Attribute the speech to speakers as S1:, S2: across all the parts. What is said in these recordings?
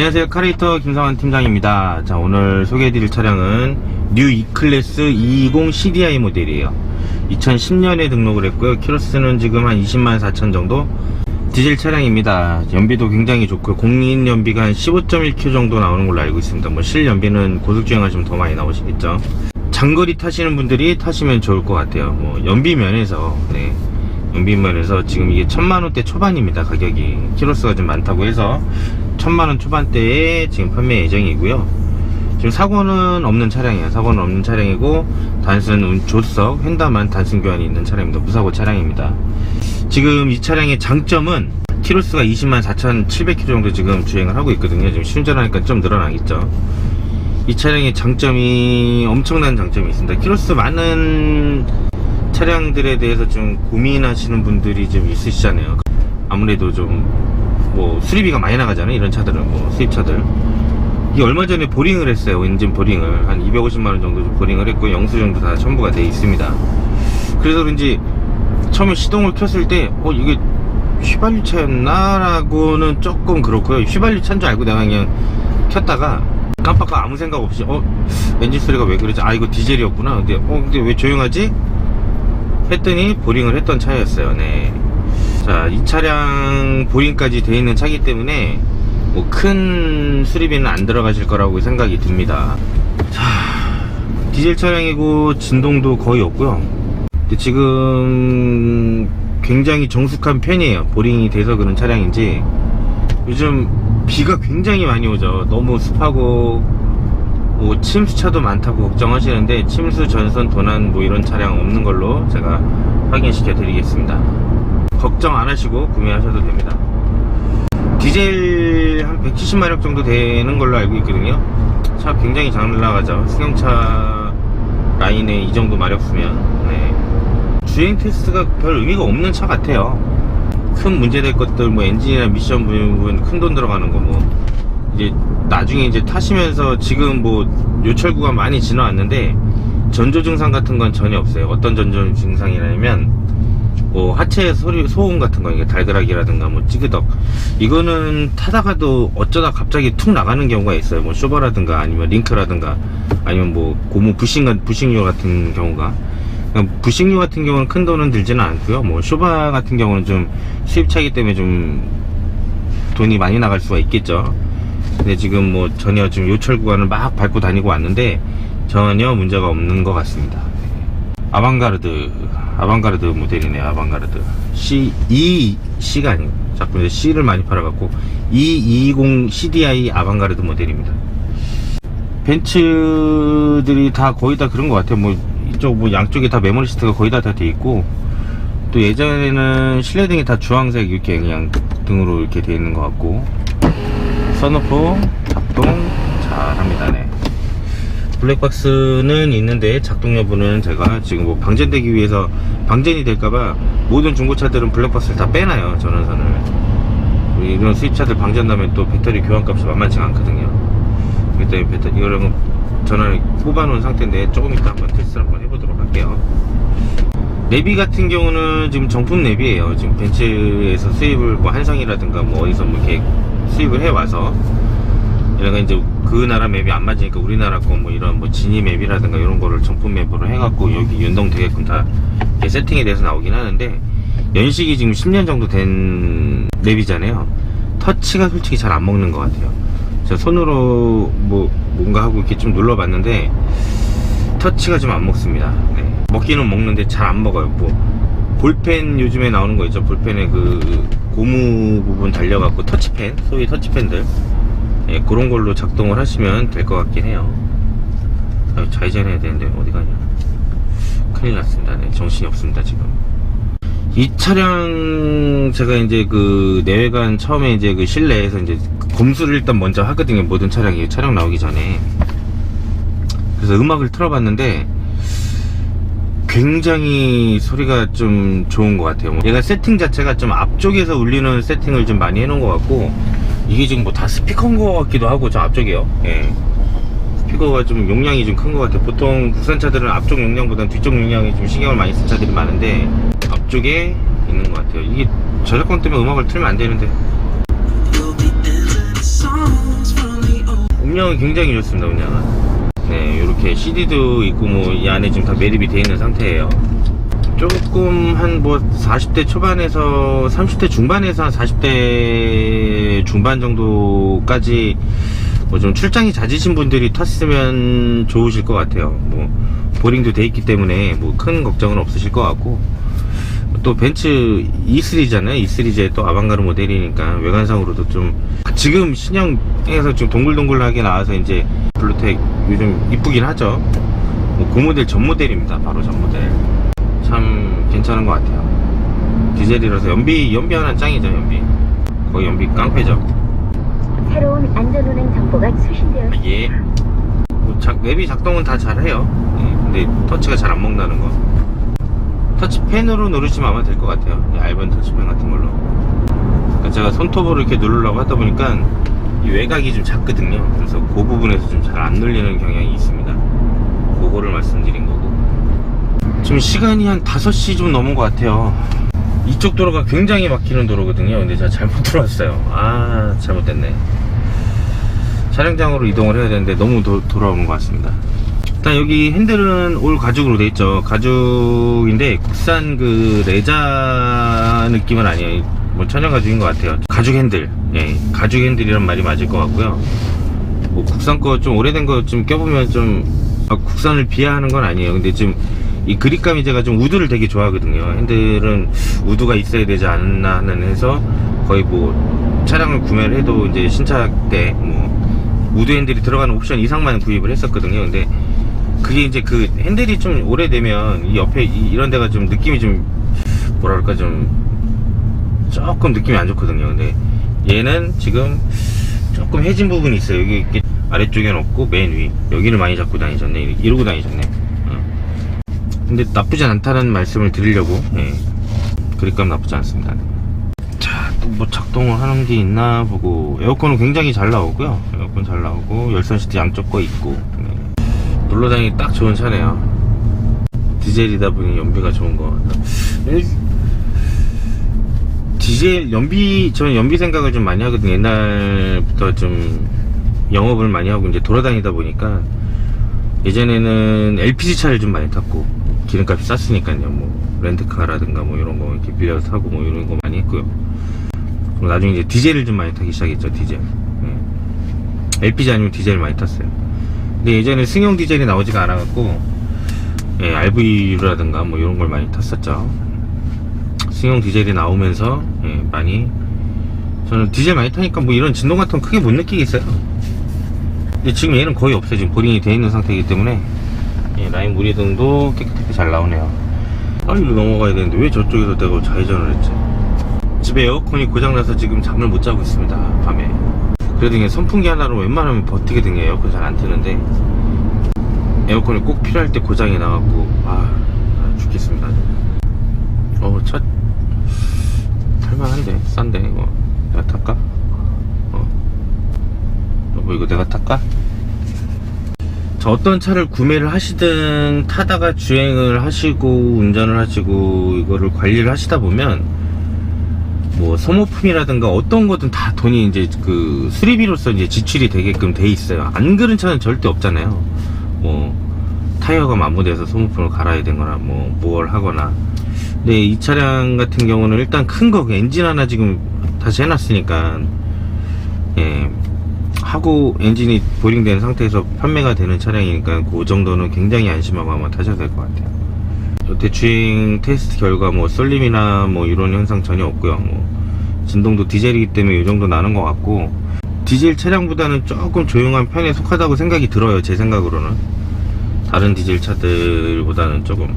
S1: 안녕하세요. 카레이터 김상환 팀장입니다. 자 오늘 소개해드릴 차량은 뉴 E클래스 220 CDI 모델이에요. 2010년에 등록을 했고요. 키로수는 지금 한 20만 4천 정도 디젤 차량입니다. 연비도 굉장히 좋고 공인 연비가 한 15.1km 정도 나오는 걸로 알고 있습니다. 뭐 실연비는 고속주행 하시면 더 많이 나오시겠죠? 장거리 타시는 분들이 타시면 좋을 것 같아요. 뭐 연비 면에서 네. 연비 면에서 지금 이게 천만원대 초반입니다 가격이. 키로수가 좀 많다고 해서 천만원 초반대에 지금 판매 예정이고요. 지금 사고는 없는 차량이에요. 사고는 없는 차량이고 단순 운- 조수석 횡단만 단순 교환이 있는 차량입니다. 무사고 차량입니다. 지금 이 차량의 장점은 키로수가 20만 4,700km 정도 지금 주행을 하고 있거든요. 지금 시운전하니까 좀 늘어나겠죠. 이 차량의 장점이 엄청난 장점이 있습니다. 키로수 많은 차량들에 대해서 좀 고민하시는 분들이 좀 있으시잖아요. 아무래도 좀 뭐 수리비가 많이 나가잖아요. 이런 차들은 뭐 수입차들. 이게 얼마 전에 보링을 했어요. 엔진 보링을 한 250만 원 정도 좀 보링을 했고 영수증도 다 첨부가 돼 있습니다. 그래서 그런지 처음에 시동을 켰을 때 어 이게 휘발유 차였나 라고는 조금 그렇고요. 휘발유 차인 줄 알고 내가 그냥 켰다가 깜빡 아무 생각 없이 어 엔진 소리가 왜 그러지? 아 이거 디젤이었구나. 근데 어 근데 왜 조용하지? 했더니 보링을 했던 차였어요. 네. 자, 이 차량 보링까지 되어 있는 차기 때문에 뭐 큰 수리비는 안 들어가실 거라고 생각이 듭니다. 자, 디젤 차량이고 진동도 거의 없고요. 지금 굉장히 정숙한 편이에요. 보링이 돼서 그런 차량인지 요즘 비가 굉장히 많이 오죠. 너무 습하고 뭐 침수차도 많다고 걱정하시는데 침수 전선 도난 뭐 이런 차량 없는 걸로 제가 확인시켜 드리겠습니다 걱정 안 하시고 구매하셔도 됩니다. 디젤 한 170마력 정도 되는 걸로 알고 있거든요. 차 굉장히 잘 나가죠. 승용차 라인에 이 정도 마력 쓰면. 네. 주행 테스트가 별 의미가 없는 차 같아요. 큰 문제 될 것들 뭐 엔진이나 미션 부분 큰 돈 들어가는 거 뭐. 이제 나중에 이제 타시면서 지금 뭐 요철 구간 많이 지나왔는데 전조 증상 같은 건 전혀 없어요. 어떤 전조 증상이냐면 뭐 하체 소리 소음 같은 거 달그락이라든가 뭐 찌그덕 이거는 타다가도 어쩌다 갑자기 툭 나가는 경우가 있어요. 뭐 쇼버라든가 아니면 링크라든가 아니면 뭐 고무 부싱 부싱료 같은 경우가 부싱류 같은 경우는 큰 돈은 들지는 않고요. 뭐 쇼바 같은 경우는 좀 수입차이기 때문에 좀 돈이 많이 나갈 수가 있겠죠. 근데 지금 뭐 전혀 지금 요철 구간을 막 밟고 다니고 왔는데 전혀 문제가 없는 것 같습니다. 아방가르드, 아방가르드 모델이네요. 아방가르드. C, E, C가 아니고 자꾸 C를 많이 팔아갖고 E220 CDI 아방가르드 모델입니다. 벤츠들이 다 거의 다 그런 것 같아요. 뭐 이쪽 뭐 양쪽에 다 메모리 시트가 거의 다다돼 있고 또 예전에는 실내등이 다 주황색 이렇게 그냥 등으로 이렇게 돼 있는 것 같고 선오프 작동 잘합니다. 네. 블랙박스는 있는데 작동 여부는 제가 지금 뭐 방전되기 위해서 방전이 될까봐 모든 중고차들은 블랙박스를 다 빼놔요 전원선을. 이런 수입차들 방전나면 또 배터리 교환값이 만만치가 않거든요. 때문에 배터리 이거는 전원을 뽑아놓은 상태인데 조금 이따 한번 테스트를 한번 해보도록 할게요. 내비 같은 경우는 지금 정품 내비예요. 지금 벤츠에서 수입을 뭐 한성이라든가 뭐 어디서 뭐 이렇게 수입을 해와서 얘네가 이제 그 나라 맵이 안 맞으니까 우리나라 거 뭐 이런 뭐 지니 맵이라든가 이런 거를 정품 맵으로 해갖고 여기 연동되게끔 다 이렇게 세팅이 돼서 나오긴 하는데 연식이 지금 10년 정도 된 맵이잖아요. 터치가 솔직히 잘 안 먹는 것 같아요. 제가 손으로 뭐 뭔가 하고 이렇게 좀 눌러봤는데 터치가 좀 안 먹습니다. 네. 먹기는 먹는데 잘 안 먹어요. 뭐 볼펜 요즘에 나오는 거 있죠. 볼펜에 그 고무 부분 달려갖고 터치펜? 소위 터치펜들 예, 그런 걸로 작동을 하시면 될 것 같긴 해요. 아유, 좌회전해야 되는데 어디 가냐? 큰일 났습니다. 네, 정신이 없습니다 지금. 이 차량 제가 이제 그 내외관 처음에 이제 그 실내에서 이제 검수를 일단 먼저 하거든요. 모든 차량이 촬영 나오기 전에. 그래서 음악을 틀어봤는데 굉장히 소리가 좀 좋은 것 같아요. 뭐 얘가 세팅 자체가 좀 앞쪽에서 울리는 세팅을 좀 많이 해놓은 것 같고 이게 지금 뭐 다 스피커인 것 같기도 하고 저 앞쪽이요. 예. 스피커가 좀 용량이 좀 큰 것 같아요. 보통 국산차들은 앞쪽 용량보다는 뒤쪽 용량이 좀 신경을 많이 쓴 차들이 많은데 앞쪽에 있는 것 같아요. 이게 저작권 때문에 음악을 틀면 안 되는데 운영은 굉장히 좋습니다 운영은 네 이렇게 CD도 있고 뭐 이 안에 지금 다 매립이 되어 있는 상태예요 조금 한 뭐 40대 초반에서 30대 중반에서 한 40대 중반 정도까지 뭐 좀 출장이 잦으신 분들이 탔으면 좋으실 것 같아요. 뭐 보링도 돼 있기 때문에 뭐 큰 걱정은 없으실 것 같고 또 벤츠 E3잖아요. E3제 또 아방가르 모델이니까 외관상으로도 좀 지금 신형에서 좀 동글동글하게 나와서 이제 블루텍 요즘 이쁘긴 하죠. 뭐 그 모델 전 모델입니다. 바로 전 모델. 참 괜찮은 것 같아요. 디젤이라서 연비 연비 하나 짱이죠 연비. 거의 연비 깡패죠.
S2: 새로운 안전운행 정보가 수신되어
S1: 예. 뭐 작, 웹이 작동은 다 잘해요. 예, 근데 터치가 잘 안 먹는다는 거. 터치펜으로 누르시면 아마 될 것 같아요. 이 얇은 터치펜 같은 걸로. 그러니까 제가 손톱으로 이렇게 누르려고 하다 보니까 이 외곽이 좀 작거든요. 그래서 그 부분에서 좀 잘 안 눌리는 경향이 있습니다. 그거를 말씀드린 거고. 지금 시간이 한 5시 좀 넘은 것 같아요. 이쪽 도로가 굉장히 막히는 도로거든요. 근데 제가 잘못 들어왔어요. 아, 잘못됐네. 촬영장으로 이동을 해야 되는데 너무 도, 돌아오는 것 같습니다. 일단 여기 핸들은 올 가죽으로 돼 있죠. 가죽인데 국산 그 레자 느낌은 아니에요. 뭐 천연 가죽인 것 같아요. 가죽 핸들, 예, 가죽 핸들이란 말이 맞을 것 같고요. 뭐 국산 거 좀 오래된 거 좀 껴보면 좀 아, 국산을 비하하는 건 아니에요. 근데 지금 이 그립감이 제가 좀 우드를 되게 좋아하거든요. 핸들은 우드가 있어야 되지 않나 하는 해서 거의 뭐 차량을 구매를 해도 이제 신차 때 뭐 우드 핸들이 들어가는 옵션 이상만 구입을 했었거든요. 근데 그게 이제 그 핸들이 좀 오래되면 이 옆에 이, 런 데가 좀 느낌이 좀 뭐랄까 좀 조금 느낌이 안 좋거든요. 근데 얘는 지금 조금 해진 부분이 있어요. 여기 이렇게 아래쪽에는 없고 맨 위. 여기를 많이 잡고 다니셨네. 이러고 다니셨네. 어. 근데 나쁘지 않다는 말씀을 드리려고 예. 그립감 나쁘지 않습니다. 자, 또 뭐 작동을 하는 게 있나 보고 에어컨은 굉장히 잘 나오고요. 에어컨 잘 나오고 열선 시트 양쪽 거 있고 네. 놀러 다니기 딱 좋은 차네요. 디젤이다 보니 연비가 좋은 거. 일- 디젤 연비 저는 연비 생각을 좀 많이 하거든요. 옛날부터 좀 영업을 많이 하고 이제 돌아다니다 보니까 예전에는 LPG 차를 좀 많이 탔고 기름값이 쌌으니까요. 뭐 렌트카라든가 뭐 이런 거 이렇게 빌려서 타고 뭐 이런 거 많이 했고요. 그리고 나중에 이제 디젤을 좀 많이 타기 시작했죠. 디젤. 예. LPG 아니면 디젤 많이 탔어요. 근데 예전에 승용 디젤이 나오지가 않아갖고 예, RV라든가 뭐 이런 걸 많이 탔었죠. 승용 디젤이 나오면서 예, 많이 저는 디젤 많이 타니까 뭐 이런 진동 같은 거 크게 못 느끼겠어요. 근데 지금 얘는 거의 없어요. 지금 보링이 되어 있는 상태이기 때문에 예, 라인 무리등도 깨끗하게 잘 나오네요. 아, 이로 넘어가야 되는데 왜 저쪽에서 내가 좌회전을 했지? 집에 에어컨이 고장나서 지금 잠을 못 자고 있습니다. 밤에. 그래도 이게 선풍기 하나로 웬만하면 버티거든요. 에어컨 잘 안 트는데 에어컨이 꼭 필요할 때 고장이 나갖고 아, 아, 죽겠습니다. 어, 차 탈만한데 싼데 이거 내가 탈까? 어. 여보 이거 내가 탈까? 자, 어떤 차를 구매를 하시든 타다가 주행을 하시고 운전을 하시고 이거를 관리를 하시다 보면 뭐 소모품이라든가 어떤 거든 다 돈이 이제 그 수리비로서 이제 지출이 되게끔 돼 있어요. 안 그런 차는 절대 없잖아요. 뭐 타이어가 마모돼서 소모품을 갈아야 되거나 뭐 뭘 하거나. 근데 이 차량 같은 경우는 일단 큰 거 엔진 하나 지금 다시 해놨으니까 예 하고 엔진이 보링된 상태에서 판매가 되는 차량이니까 그 정도는 굉장히 안심하고 아마 타셔야 될 것 같아요. 주행 테스트 결과 뭐 썰림이나 뭐 이런 현상 전혀 없고요. 뭐 진동도 디젤이기 때문에 이 정도 나는 것 같고 디젤 차량보다는 조금 조용한 편에 속하다고 생각이 들어요. 제 생각으로는 다른 디젤 차들보다는 조금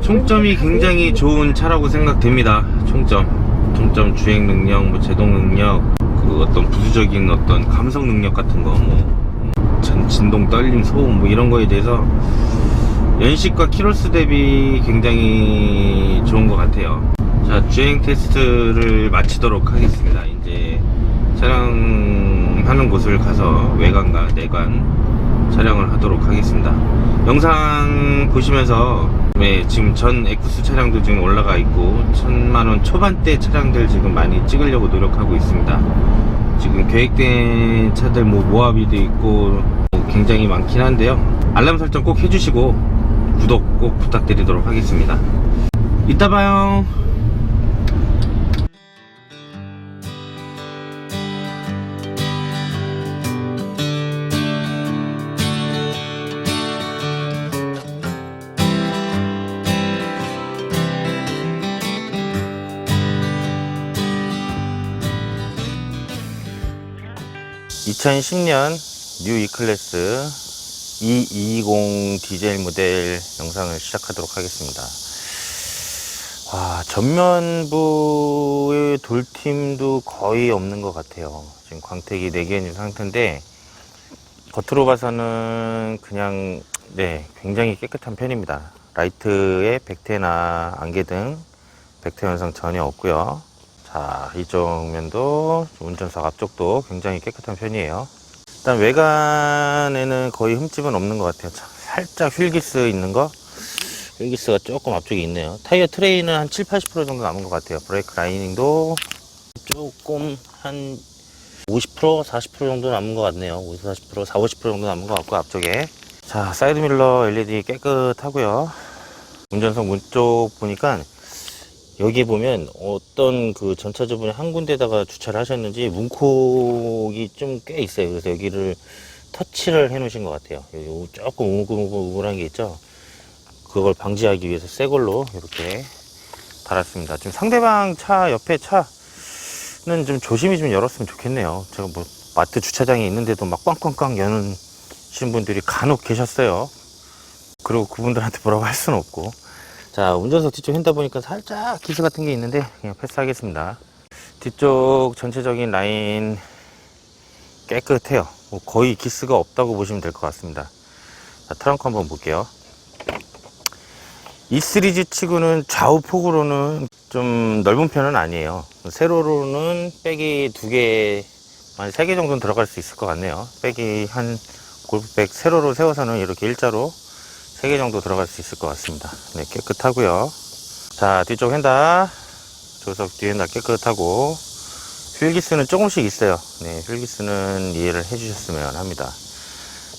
S1: 총점이 굉장히 좋은 차라고 생각됩니다. 총점, 총점 주행 능력, 뭐 제동 능력, 그 어떤 부수적인 어떤 감성 능력 같은 거, 뭐 전- 진동, 떨림, 소음 뭐 이런 거에 대해서 연식과 키로수 대비 굉장히 좋은 것 같아요. 자, 주행 테스트를 마치도록 하겠습니다. 이제 촬영하는 곳을 가서 외관과 내관 촬영을 하도록 하겠습니다. 영상 보시면서 네, 지금 전 에쿠스 차량도 지금 올라가 있고 천만원 초반대 차량들 지금 많이 찍으려고 노력하고 있습니다. 지금 계획된 차들 뭐 모하비도 있고 뭐 굉장히 많긴 한데요. 알람 설정 꼭 해주시고 구독 꼭 부탁드리도록 하겠습니다. 이따 봐요. (2010년) 뉴 E클래스 E220 디젤 모델 영상을 시작하도록 하겠습니다. 와 전면부의 돌팀도 거의 없는 것 같아요. 지금 광택이 4개 있는 상태인데 겉으로 봐서는 그냥 네 굉장히 깨끗한 편입니다. 라이트에 백태나 안개 등 백태 현상 전혀 없고요 자 이쪽 면도 운전석 앞쪽도 굉장히 깨끗한 편이에요. 일단 외관에는 거의 흠집은 없는 것 같아요. 자, 살짝 휠기스 있는 거? 휠기스가 조금 앞쪽에 있네요. 타이어 트레이는 한 7, 80% 정도 남은 것 같아요. 브레이크 라이닝도 조금 한 50% 40% 정도 남은 것 같네요. 50, 40% 4, 50% 정도 남은 것 같고 앞쪽에. 자 사이드밀러 LED 깨끗하고요. 운전석 문 쪽 보니까 여기 보면 어떤 그 전차주분이 한 군데다가 주차를 하셨는지 문콕이 좀 꽤 있어요. 그래서 여기를 터치를 해 놓으신 것 같아요. 여기 조금 우글우글한 게 있죠. 그걸 방지하기 위해서 새 걸로 이렇게 달았습니다. 지금 상대방 차 옆에 차는 좀 조심히 좀 열었으면 좋겠네요. 제가 뭐 마트 주차장에 있는데도 막 꽝꽝꽝 여는 신 분들이 간혹 계셨어요. 그리고 그분들한테 뭐라고 할 수는 없고. 자, 운전석 뒤쪽 핸다 보니까 살짝 기스 같은 게 있는데 그냥 패스하겠습니다. 뒤쪽 전체적인 라인 깨끗해요. 뭐 거의 기스가 없다고 보시면 될 것 같습니다. 자, 트렁크 한번 볼게요. 이 시리즈 치고는 좌우 폭으로는 좀 넓은 편은 아니에요. 세로로는 백이 두 개, 한세개 정도는 들어갈 수 있을 것 같네요. 백이 한 골프백 세로로 세워서는 이렇게 일자로 3개 정도 들어갈 수 있을 것 같습니다. 네, 깨끗하고요. 자, 뒤쪽 핸다. 조석 뒤 핸다 깨끗하고 휠기스는 조금씩 있어요. 네, 휠기스는 이해를 해주셨으면 합니다.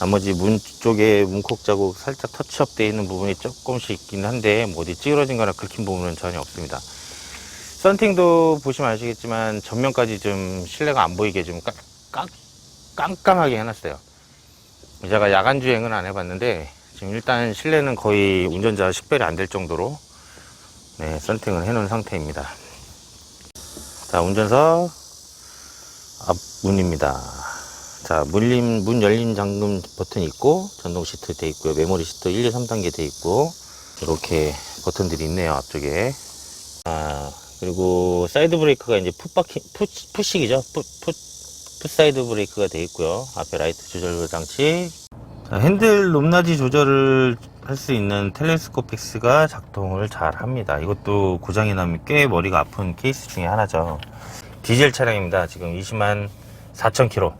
S1: 나머지 문 쪽에 문콕 자국 살짝 터치업 되어 있는 부분이 조금씩 있긴 한데 뭐 어디 찌그러진 거나 긁힌 부분은 전혀 없습니다. 썬팅도 보시면 아시겠지만 전면까지 좀 실내가 안 보이게 좀 깜, 깜, 깜깜하게 해놨어요. 제가 야간 주행은 안 해봤는데 지금 일단 실내는 거의 운전자 식별이 안 될 정도로 네, 썬팅을 해놓은 상태입니다. 자, 운전석 앞문입니다. 자, 물림, 문 열림 잠금 버튼 있고, 전동 시트 돼 있고요. 메모리 시트 1, 2, 3단계 돼 있고, 이렇게 버튼들이 있네요, 앞쪽에. 아, 그리고 사이드 브레이크가 이제 풋바퀴, 풋, 풋식이죠. 풋, 풋, 풋 사이드 브레이크가 돼 있고요. 앞에 라이트 조절 장치, 자, 핸들 높낮이 조절을 할 수 있는 텔레스코픽스가 작동을 잘 합니다. 이것도 고장이 나면 꽤 머리가 아픈 케이스 중에 하나죠. 디젤 차량입니다. 지금 20만 4천 킬로.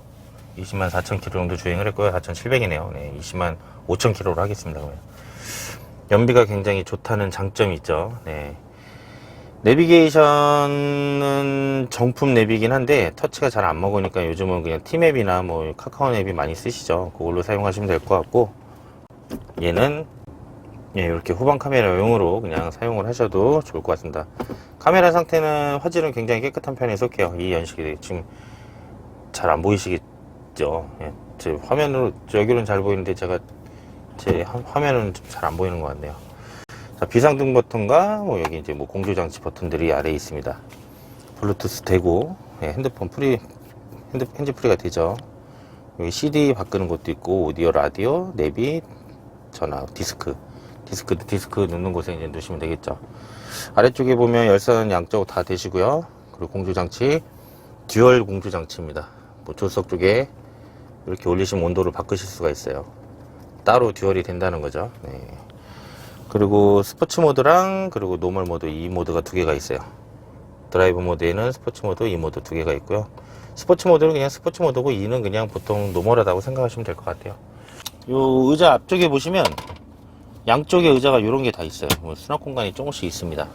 S1: 20만 4천 킬로 정도 주행을 했고요. 4,700이네요. 네, 20만 5천 킬로로 하겠습니다. 연비가 굉장히 좋다는 장점이 있죠. 네. 내비게이션은 정품 내비긴 한데 터치가 잘 안 먹으니까 요즘은 그냥 티맵이나 뭐 카카오 앱이 많이 쓰시죠. 그걸로 사용하시면 될 것 같고. 얘는 예, 이렇게 후방 카메라용으로 그냥 사용을 하셔도 좋을 것 같습니다. 카메라 상태는 화질은 굉장히 깨끗한 편에 속해요. 이 연식이 지금 잘 안 보이시겠죠? 예, 제 화면으로 저 여기로는 잘 보이는데 제가 제 화- 화면은 잘 안 보이는 것 같네요 자, 비상등 버튼과 뭐 여기 이제 뭐 공조 장치 버튼들이 아래에 있습니다. 블루투스 되고 예, 핸드폰 프리 핸드 핸즈 프리가 되죠. 여기 CD 바꾸는 것도 있고 오디오 라디오 내비 전화 디스크 디스크 디스크 넣는 곳에 이제 넣으시면 되겠죠. 아래쪽에 보면 열선 양쪽 다 되시고요. 그리고 공조 장치 듀얼 공조 장치입니다. 뭐 조수석 쪽에 이렇게 올리시면 온도를 바꾸실 수가 있어요. 따로 듀얼이 된다는 거죠. 네. 그리고 스포츠 모드랑 그리고 노멀 모드 이 모드가 두 개가 있어요. 드라이브 모드에는 스포츠 모드 이 모드 두 개가 있고요. 스포츠 모드는 그냥 스포츠 모드고 이는 그냥 보통 노멀하다고 생각하시면 될 것 같아요. 요 의자 앞쪽에 보시면 양쪽에 의자가 이런 게 다 있어요. 뭐 수납 공간이 조금씩 있습니다.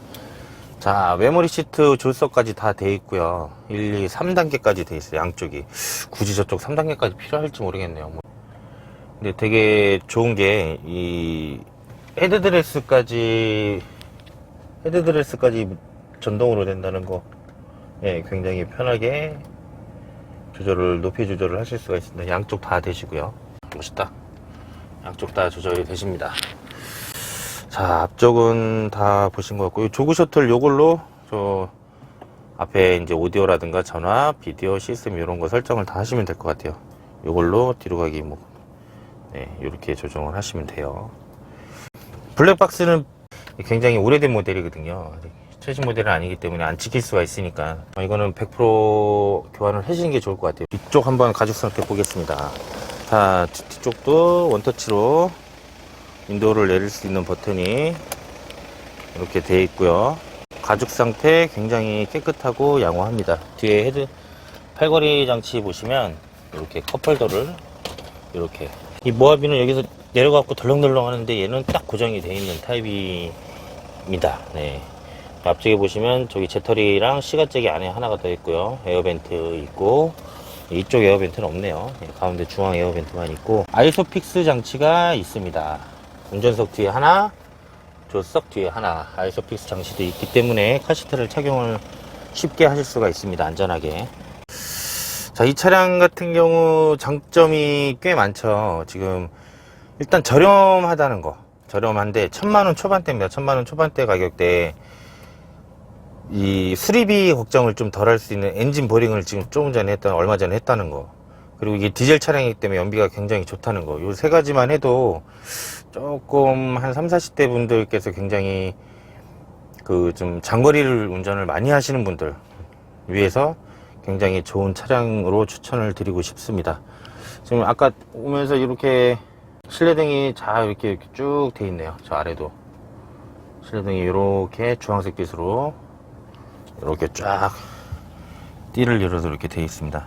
S1: 자, 메모리 시트 줄석까지 다 돼 있고요. 1, 2, 3단계까지 돼 있어요. 양쪽이. 굳이 저쪽 3단계까지 필요할지 모르겠네요. 뭐. 근데 되게 좋은 게, 이, 헤드드레스까지, 헤드드레스까지 전동으로 된다는 거. 예, 굉장히 편하게 조절을, 높이 조절을 하실 수가 있습니다. 양쪽 다 되시고요. 멋있다. 양쪽 다 조절이 되십니다. 자, 앞쪽은 다 보신 것 같고, 요 조그 셔틀 요걸로, 저, 앞에 이제 오디오라든가 전화, 비디오, 시스템 이런 거 설정을 다 하시면 될 것 같아요. 요걸로 뒤로 가기, 뭐, 네, 요렇게 조정을 하시면 돼요. 블랙박스는 굉장히 오래된 모델이거든요. 최신 모델은 아니기 때문에 안 찍힐 수가 있으니까. 어, 이거는 100% 교환을 해주는 게 좋을 것 같아요. 뒤쪽 한번 가죽스럽게 보겠습니다. 자, 뒤쪽도 원터치로 윈도우를 내릴 수 있는 버튼이 이렇게 되어 있고요. 가죽 상태 굉장히 깨끗하고 양호합니다. 뒤에 헤드 팔걸이 장치 보시면 이렇게 컵홀더를 이렇게 이 모하비는 여기서 내려가고 덜렁덜렁 하는데 얘는 딱 고정이 되어 있는 타입입니다. 네. 앞쪽에 보시면 저기 재터리랑 시가잭이 안에 하나가 더 있고요. 에어벤트 있고 이쪽 에어벤트는 없네요. 네, 가운데 중앙 에어벤트만 있고 아이소픽스 장치가 있습니다. 운전석 뒤에 하나, 조석 뒤에 하나 아이소픽스 장치도 있기 때문에 카시트를 착용을 쉽게 하실 수가 있습니다. 안전하게. 자, 이 차량 같은 경우 장점이 꽤 많죠. 지금 일단 저렴하다는 거. 저렴한데 천만원 초반대입니다. 천만원 초반대 가격대에 이 수리비 걱정을 좀 덜 할 수 있는 엔진 보링을 지금 조금 전에 했던 얼마 전에 했다는 거. 그리고 이게 디젤 차량이기 때문에 연비가 굉장히 좋다는 거. 요 세 가지만 해도 조금 한 3, 40대 분들께서 굉장히 그 좀 장거리를 운전을 많이 하시는 분들 위해서 굉장히 좋은 차량으로 추천을 드리고 싶습니다. 지금 아까 오면서 이렇게 실내등이 잘 이렇게, 이렇게 쭉 돼 있네요. 저 아래도. 실내등이 이렇게 주황색 빛으로 이렇게 쫙 띠를 열어서 이렇게 돼 있습니다.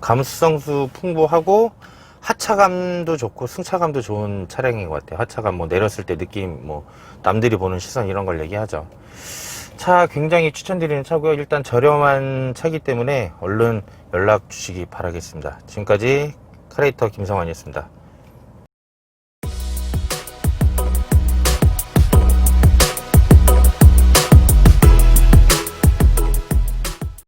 S1: 감수성수 풍부하고 하차감도 좋고 승차감도 좋은 차량인 것 같아요. 하차감 뭐 내렸을 때 느낌 뭐 남들이 보는 시선 이런 걸 얘기하죠. 차 굉장히 추천드리는 차고요. 일단 저렴한 차기 때문에 얼른 연락 주시기 바라겠습니다. 지금까지 카레이터 김성환이었습니다.